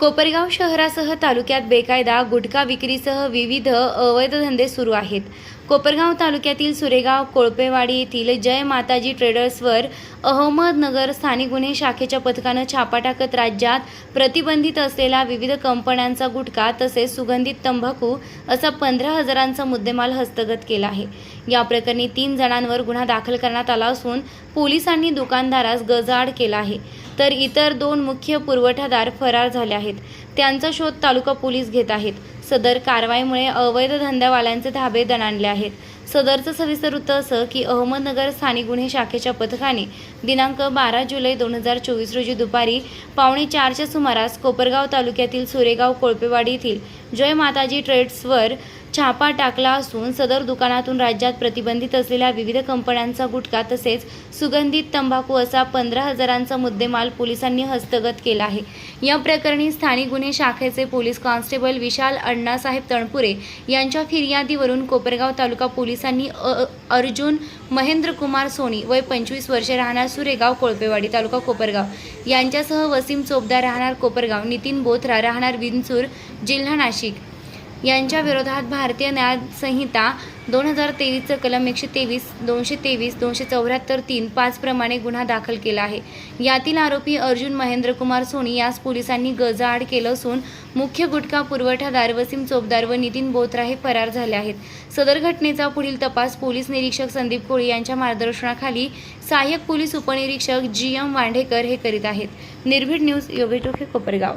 कोपरगाव शहरासह तालुक्यात बेकायदा गुटखा विक्रीसह विविध अवैध धंदे सुरू आहेत. कोपरगाव तालुक्यातील सुरेगाव कोळपेवाडी येथील जय माताजी ट्रेडर्सवर अहमदनगर स्थानिक गुन्हे शाखेच्या पथकानं छापा टाकत राज्यात प्रतिबंधित असलेला विविध कंपन्यांचा गुटखा तसेच सुगंधित तंबाखू असा पंधरा हजारांचा मुद्देमाल हस्तगत केला आहे. या प्रकरणी तीन जणांवर गुन्हा दाखल करण्यात आला असून पोलिसांनी दुकानदारास गजाआड केला आहे. तर इतर दोन मुख्य पुरवठादार फरार झाले आहेत. त्यांचा शोध तालुका पोलीस घेत आहेत. सदर कारवाईमुळे अवैध धंद्यावाल्यांचे धाबे दणाणले आहेत. सदरचं सविस्तर वृत्त असं की अहमदनगर स्थानिक गुन्हे शाखेच्या पथकाने दिनांक बारा जुलै दोन हजार चोवीस रोजी दुपारी पावणे चारच्या सुमारास कोपरगाव तालुक्यातील सुरेगाव कोळपेवाडी येथील जय माताजी ट्रेड्सवर छापा टाकला असून सदर दुकानातून राज्यात प्रतिबंधित असलेल्या विविध कंपन्यांचा गुटखा तसेच सुगंधित तंबाखू असा पंधरा हजारांचा मुद्देमाल पोलिसांनी हस्तगत केला आहे. या प्रकरणी स्थानिक गुन्हे शाखेचे पोलीस कॉन्स्टेबल विशाल अण्णासाहेब तणपुरे यांच्या फिर्यादीवरून कोपरगाव तालुका पोलिसांनी अ- अर्जुन महेंद्र कुमार सोनी वय पंचवीस वर्षे राहणार सुरेगाव कोळपेवाडी तालुका कोपरगाव. यांच्यासह वसीम चोपदार राहणार कोपरगाव नितीन बोथरा राहणार विंचूर जिल्हा नाशिक. यांच्या विरोधात भारतीय न्यायसंहिता दोन हजार तेवीसचं कलम एकशे तेवीस दोनशे तेवीस दोनशे चौऱ्याहत्तर तीन पाचप्रमाणे गुन्हा दाखल केला आहे. यातील आरोपी अर्जुन महेंद्रकुमार सोनी यास पोलिसांनी गजाआड केलं असून मुख्य गुटखा पुरवठादार वसीम चोपदार व नितीन बोत्रा हे फरार झाले आहेत. सदर घटनेचा पुढील तपास पोलीस निरीक्षक संदीप कोळी यांच्या मार्गदर्शनाखाली सहाय्यक पोलीस उपनिरीक्षक जी एम वांढेकर हे करीत आहेत. निर्भीड न्यूज योगेटोखे कोपरगाव.